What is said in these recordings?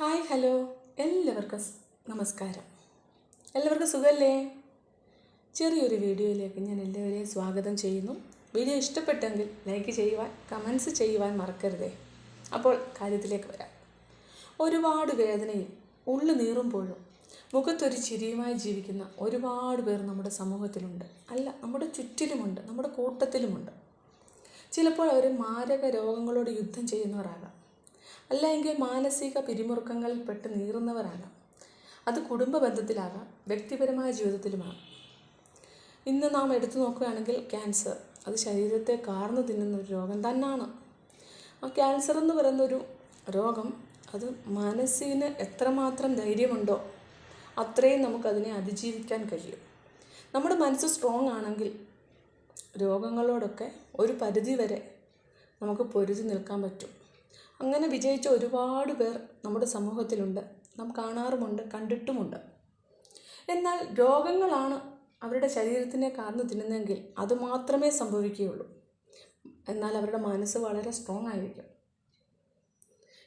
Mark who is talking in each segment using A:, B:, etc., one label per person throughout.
A: Hi hello. എല്ലാവർക്കും നമസ്കാരം. എല്ലാവർക്കും സുഖമല്ലേ ചെറിയൊരു വീഡിയോയിലേക്ക് ഞാൻ എല്ലാവരെയും സ്വാഗതം ചെയ്യുന്നു. വീഡിയോ ഇഷ്ടപ്പെട്ടെങ്കിൽ ലൈക്ക് ചെയ്യുവാൻ കമൻസ് ചെയ്യുവാൻ മറക്കരുതേ. അപ്പോൾ കാര്യത്തിലേക്ക് വരാം. ഒരുപാട് വേദനയും ഉള്ളു നീറുമ്പോഴും മുഖത്തൊരു ചിരിയുമായി ജീവിക്കുന്ന ഒരുപാട് പേർ നമ്മുടെ സമൂഹത്തിലുണ്ട്. അല്ല നമ്മുടെ ചുറ്റിലുമുണ്ട് നമ്മുടെ കൂട്ടത്തിലുമുണ്ട്. ചിലപ്പോൾ അവർ മാരക രോഗങ്ങളോട് യുദ്ധം ചെയ്യുന്നവരാകാം. അല്ലെങ്കിൽ മാനസിക പിരിമുറുക്കങ്ങളിൽ പെട്ട് നീറുന്നവരാകാം അത് കുടുംബ ബന്ധത്തിലാകാം വ്യക്തിപരമായ ജീവിതത്തിലുമാകാം. ഇന്ന് നാം എടുത്തു നോക്കുകയാണെങ്കിൽ ക്യാൻസർ. അത് ശരീരത്തെ കാർന്നു തിന്നുന്ന ഒരു രോഗം തന്നെയാണ് ആ ക്യാൻസർ എന്ന് പറയുന്നൊരു രോഗം അത് മനസ്സിന് എത്രമാത്രം ധൈര്യമുണ്ടോ അത്രയും നമുക്കതിനെ അതിജീവിക്കാൻ കഴിയും. നമ്മുടെ മനസ്സ് സ്ട്രോങ് ആണെങ്കിൽ രോഗങ്ങളോടൊക്കെ ഒരു പരിധി വരെ നമുക്ക് പൊരുതി നിൽക്കാൻ പറ്റും. അങ്ങനെ വിജയിച്ച ഒരുപാട് പേർ നമ്മുടെ സമൂഹത്തിലുണ്ട്. നാം കാണാറുമുണ്ട് കണ്ടിട്ടുമുണ്ട്. എന്നാൽ രോഗങ്ങളാണ് അവരുടെ ശരീരത്തിനെ കാർന്നു തിന്നുന്നതെങ്കിൽ അത് മാത്രമേ സംഭവിക്കുകയുള്ളൂ. എന്നാൽ അവരുടെ മനസ്സ് വളരെ സ്ട്രോങ് ആയിരിക്കും.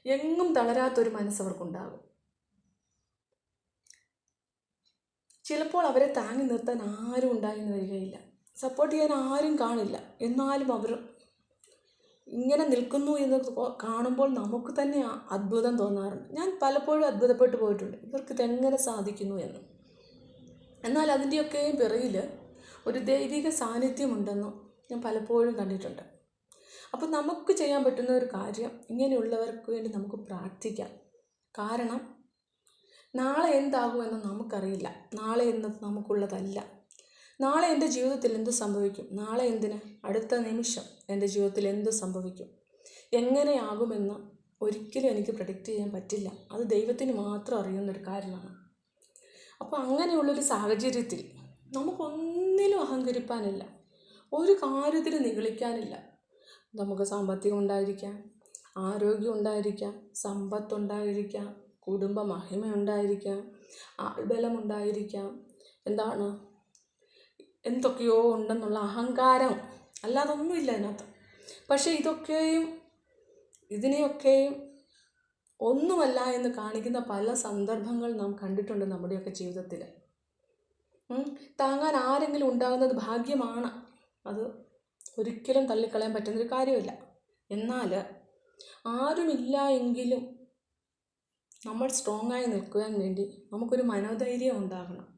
A: എങ്ങും തളരാത്തൊരു മനസ്സ് അവർക്കുണ്ടാകും. ചിലപ്പോൾ അവരെ താങ്ങി നിർത്താൻ ആരും ഉണ്ടായെന്ന് വരികയില്ല. സപ്പോർട്ട് ചെയ്യാൻ ആരും കാണില്ല. എന്നാലും അവർ ഇങ്ങനെ നിൽക്കുന്നു എന്ന് കാണുമ്പോൾ നമുക്ക് തന്നെ അത്ഭുതം തോന്നാറുണ്ട്. ഞാൻ പലപ്പോഴും അത്ഭുതപ്പെട്ടു പോയിട്ടുണ്ട്. ഇവർക്ക് ഇതെങ്ങനെ സാധിക്കുന്നു എന്ന്. എന്നാൽ അതിന്റെയൊക്കെ പിറകിൽ ഒരു ദൈവിക സാന്നിധ്യമുണ്ടെന്ന് ഞാൻ പലപ്പോഴും കണ്ടിട്ടുണ്ട്. അപ്പോൾ നമുക്ക് ചെയ്യാൻ പറ്റുന്ന ഒരു കാര്യം ഇങ്ങനെയുള്ളവർക്ക് വേണ്ടി നമുക്ക് പ്രാർത്ഥിക്കാം. കാരണം നാളെ എന്താകുമെന്ന് നമുക്കറിയില്ല. നാളെ എന്നത് നമുക്കുള്ളതല്ല. നാളെ എന്റെ ജീവിതത്തിൽ എന്ത് സംഭവിക്കും? നാളെ എന്തിന്? അടുത്ത നിമിഷം എന്റെ ജീവിതത്തിൽ എന്ത് സംഭവിക്കും? എങ്ങനെയാകുമെന്ന് ഒരിക്കലും എനിക്ക് പ്രഡിക്റ്റ് ചെയ്യാൻ പറ്റില്ല. അത് ദൈവത്തിന് മാത്രം അറിയുന്നൊരു കാര്യമാണ്. അപ്പോൾ അങ്ങനെയുള്ളൊരു സാഹചര്യത്തിൽ നമുക്കൊന്നിലും അഹങ്കരിപ്പാനില്ല. ഒരു കാര്യത്തിലും നിഗളിക്കാനില്ല. നമുക്ക് സാമ്പത്തികം ഉണ്ടായിരിക്കാം ആരോഗ്യം ഉണ്ടായിരിക്കാം സമ്പത്തുണ്ടായിരിക്കാം കുടുംബ മഹിമ ഉണ്ടായിരിക്കാം ആൾബലമുണ്ടായിരിക്കാം എന്താണ്? എന്തൊക്കെയോ ഉണ്ടെന്നുള്ള അഹങ്കാരം. അല്ലാതെ ഒന്നുമില്ല അതിനകത്ത് പക്ഷേ ഇതൊക്കെയും ഇതിനെയൊക്കെയും ഒന്നുമല്ല എന്ന് കാണിക്കുന്ന പല സന്ദർഭങ്ങൾ നാം കണ്ടിട്ടുണ്ട് നമ്മുടെയൊക്കെ ജീവിതത്തിൽ. താങ്ങാൻ ആരെങ്കിലും ഉണ്ടാകുന്നത് ഭാഗ്യമാണ്. അത് ഒരിക്കലും തള്ളിക്കളയാൻ പറ്റുന്നൊരു കാര്യമില്ല. എന്നാൽ ആരുമില്ല എങ്കിലും നമ്മൾ സ്ട്രോങ് ആയി നിൽക്കുവാൻ വേണ്ടി നമുക്കൊരു മനോധൈര്യം ഉണ്ടാകണം.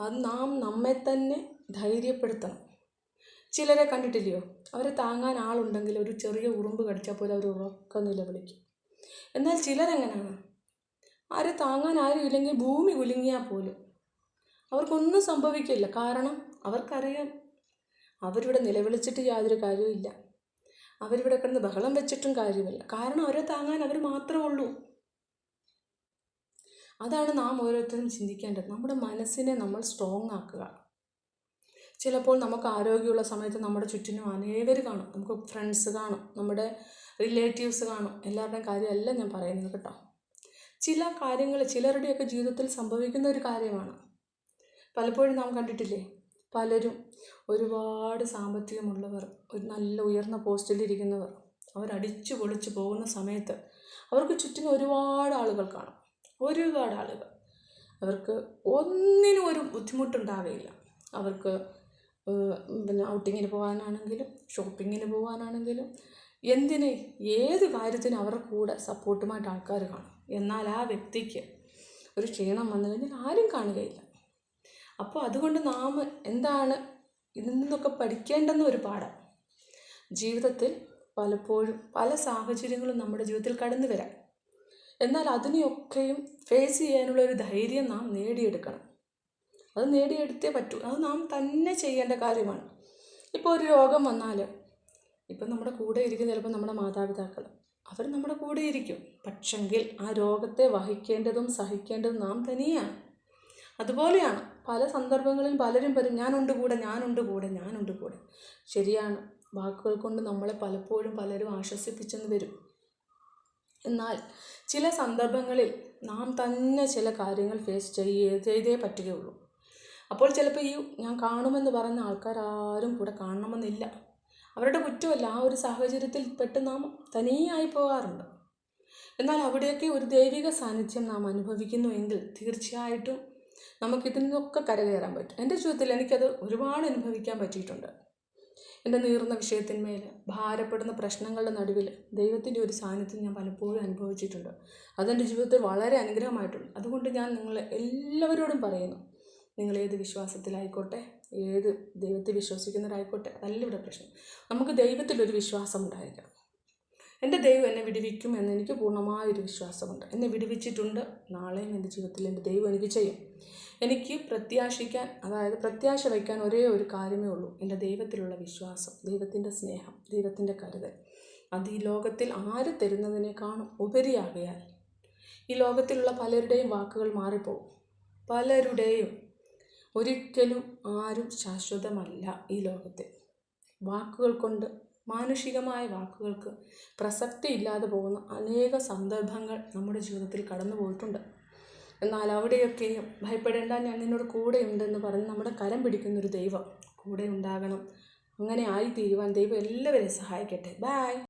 A: അത് നാം നമ്മെ തന്നെ ധൈര്യപ്പെടുത്തണം. ചിലരെ കണ്ടിട്ടില്ലയോ? അവരെ താങ്ങാൻ ആളുണ്ടെങ്കിൽ ഒരു ചെറിയ ഉറുമ്പ് കടിച്ചാൽ പോലും അവർ ഉറക്കം നിലവിളിക്കും എന്നാൽ ചിലരെങ്ങനെയാണ് ആരെ താങ്ങാൻ ആരും ഇല്ലെങ്കിൽ ഭൂമി കുലുങ്ങിയാൽ പോലും. അവർക്കൊന്നും സംഭവിക്കില്ല. കാരണം അവർക്കറിയാം. അവരിവിടെ നിലവിളിച്ചിട്ട് യാതൊരു കാര്യവുമില്ല. അവരിവിടെ കിടന്ന് ബഹളം വെച്ചിട്ടും കാര്യമില്ല. കാരണം അവരെ താങ്ങാൻ അവർ മാത്രമേ ഉള്ളൂ. അതാണ് നാം ഓരോരുത്തരും ചിന്തിക്കേണ്ടത്. നമ്മുടെ മനസ്സിനെ നമ്മൾ സ്ട്രോങ് ആക്കുക. ചിലപ്പോൾ നമുക്ക് ആരോഗ്യമുള്ള സമയത്ത് നമ്മുടെ ചുറ്റിനും അനേകർ കാണും. നമുക്ക് ഫ്രണ്ട്സ് കാണും നമ്മുടെ റിലേറ്റീവ്സ് കാണും. എല്ലാവരുടെയും കാര്യമല്ല ഞാൻ പറയുന്നത് കേട്ടോ. ചില കാര്യങ്ങൾ ചിലരുടെയൊക്കെ ജീവിതത്തിൽ സംഭവിക്കുന്ന ഒരു കാര്യമാണ്. പലപ്പോഴും നാം കണ്ടിട്ടില്ലേ? പലരും ഒരുപാട് സാമ്പത്തികമുള്ളവർ ഒരു നല്ല ഉയർന്ന പോസ്റ്റിലിരിക്കുന്നവർ അവരടിച്ചു പൊളിച്ചു പോകുന്ന സമയത്ത് അവർക്ക് ചുറ്റിനും ഒരുപാട് ആളുകൾ കാണും. ഒരുപാട് ആളുകൾ. അവർക്ക് ഒന്നിനും ഒരു ബുദ്ധിമുട്ടുണ്ടാവുകയില്ല അവർക്ക് പിന്നെ ഔട്ടിങ്ങിന് പോകാനാണെങ്കിലും ഷോപ്പിങ്ങിന് പോകാനാണെങ്കിലും എന്തിന് ഏത് കാര്യത്തിനും അവരുടെ കൂടെ സപ്പോർട്ടുമായിട്ട് ആൾക്കാർ കാണും. എന്നാൽ ആ വ്യക്തിക്ക് ഒരു ക്ഷീണം വന്നു കഴിഞ്ഞാൽ ആരും കാണുകയില്ല. അപ്പോൾ അതുകൊണ്ട് നാം എന്താണ് ഇതിൽ നിന്നൊക്കെ പഠിക്കേണ്ടെന്ന ഒരു പാഠം. ജീവിതത്തിൽ പലപ്പോഴും പല സാഹചര്യങ്ങളും നമ്മുടെ ജീവിതത്തിൽ കടന്നു വരാം. എന്നാൽ അതിനെയൊക്കെയും ഫേസ് ചെയ്യാനുള്ള ഒരു ധൈര്യം നാം നേടിയെടുക്കണം. അത് നേടിയെടുത്തേ പറ്റൂ. അത് നാം തന്നെ ചെയ്യേണ്ട കാര്യമാണ്. ഇപ്പോൾ ഒരു രോഗം വന്നാൽ ഇപ്പം നമ്മുടെ കൂടെ ഇരിക്കുന്ന ചിലപ്പോൾ നമ്മുടെ മാതാപിതാക്കൾ അവർ നമ്മുടെ കൂടെ ഇരിക്കും. പക്ഷെങ്കിൽ ആ രോഗത്തെ വഹിക്കേണ്ടതും സഹിക്കേണ്ടതും നാം തനിയാണ്. അതുപോലെയാണ് പല സന്ദർഭങ്ങളിൽ പലരും പറയും ഞാനുണ്ട് കൂടെ ഞാനുണ്ട് കൂടെ ഞാനുണ്ട് കൂടെ. ശരിയാണ്. വാക്കുകൾ കൊണ്ട് നമ്മളെ പലപ്പോഴും പലരും ആശ്വസിപ്പിച്ചെന്ന് വരും. എന്നാൽ ചില സന്ദർഭങ്ങളിൽ നാം തന്നെ ചില കാര്യങ്ങൾ ഫേസ് ചെയ്യേ ചെയ്തേ പറ്റുകയുള്ളൂ. അപ്പോൾ ചിലപ്പോൾ ഈ ഞാൻ കാണുമെന്ന് പറഞ്ഞ ആൾക്കാരാരും കൂടെ കാണണമെന്നില്ല. അവരുടെ കുറ്റമല്ല ആ ഒരു സാഹചര്യത്തിൽ പെട്ട് നാം തനിയായി പോകാറുണ്ട്. എന്നാൽ അവിടെയൊക്കെ ഒരു ദൈവിക സാന്നിധ്യം നാം അനുഭവിക്കുന്നു എങ്കിൽ തീർച്ചയായിട്ടും നമുക്കിതിൽ നിന്നൊക്കെ കരകയറാൻ പറ്റും. എന്റെ ജീവിതത്തിൽ എനിക്കത് ഒരുപാട് അനുഭവിക്കാൻ പറ്റിയിട്ടുണ്ട്. എന്റെ നീറുന്ന വിഷയത്തിന്മേൽ ഭാരപ്പെടുന്ന പ്രശ്നങ്ങളുടെ നടുവിൽ ദൈവത്തിന്റെ ഒരു സാന്നിധ്യം ഞാൻ പലപ്പോഴും അനുഭവിച്ചിട്ടുണ്ട്. അതെന്റെ ജീവിതത്തിൽ വളരെ അനുഗ്രഹമായിട്ടുണ്ട്. അതുകൊണ്ട് ഞാൻ നിങ്ങളെ എല്ലാവരോടും പറയുന്നു നിങ്ങൾ വിശ്വാസത്തിലായിക്കോട്ടെ ഏത് ദൈവത്തെ വിശ്വസിക്കുന്നവരായിക്കോട്ടെ അതല്ല ഇവിടെ പ്രശ്നം. നമുക്ക് ദൈവത്തിലൊരു വിശ്വാസം ഉണ്ടായിരിക്കണം. എന്റെ ദൈവം എന്നെ വിടുവിക്കും എന്ന് എനിക്ക് പൂർണമായൊരു വിശ്വാസമുണ്ട്. എന്നെ വിടുവിച്ചിട്ടുണ്ട്. നാളെയും എന്റെ ജീവിതത്തിൽ എന്റെ ദൈവം എനിക്ക് ചെയ്യും. എനിക്ക് പ്രത്യാശിക്കാൻ അതായത് പ്രത്യാശ വയ്ക്കാൻ ഒരേ ഒരു കാര്യമേ ഉള്ളൂ. എന്റെ ദൈവത്തിലുള്ള വിശ്വാസം ദൈവത്തിന്റെ സ്നേഹം ദൈവത്തിന്റെ കരുതൽ. അത് ഈ ലോകത്തിൽ ആര് തരുന്നതിനേക്കാളും ഉപരിയാകയാൽ. ഈ ലോകത്തിലുള്ള പലരുടെയും വാക്കുകൾ മാറിപ്പോകും. പലരുടെയും ഒരിക്കലും ആരും ശാശ്വതമല്ല ഈ ലോകത്തിൽ. വാക്കുകൾ കൊണ്ട് മാനുഷികമായ വാക്കുകൾക്ക് പ്രസക്തി ഇല്ലാതെ പോകുന്ന അനേക സന്ദർഭങ്ങൾ നമ്മുടെ ജീവിതത്തിൽ കടന്നു പോയിട്ടുണ്ട്. എന്നാൽ അവിടെയൊക്കെയും ഭയപ്പെടേണ്ട ഞാൻ നിന്നോട് കൂടെയുണ്ടെന്ന് പറഞ്ഞ് നമ്മുടെ കരം പിടിക്കുന്നൊരു ദൈവം കൂടെ ഉണ്ടാകണം. അങ്ങനെ ആയി തീരുവാൻ ദൈവം എല്ലാവരെയും സഹായിക്കട്ടെ. ബായ്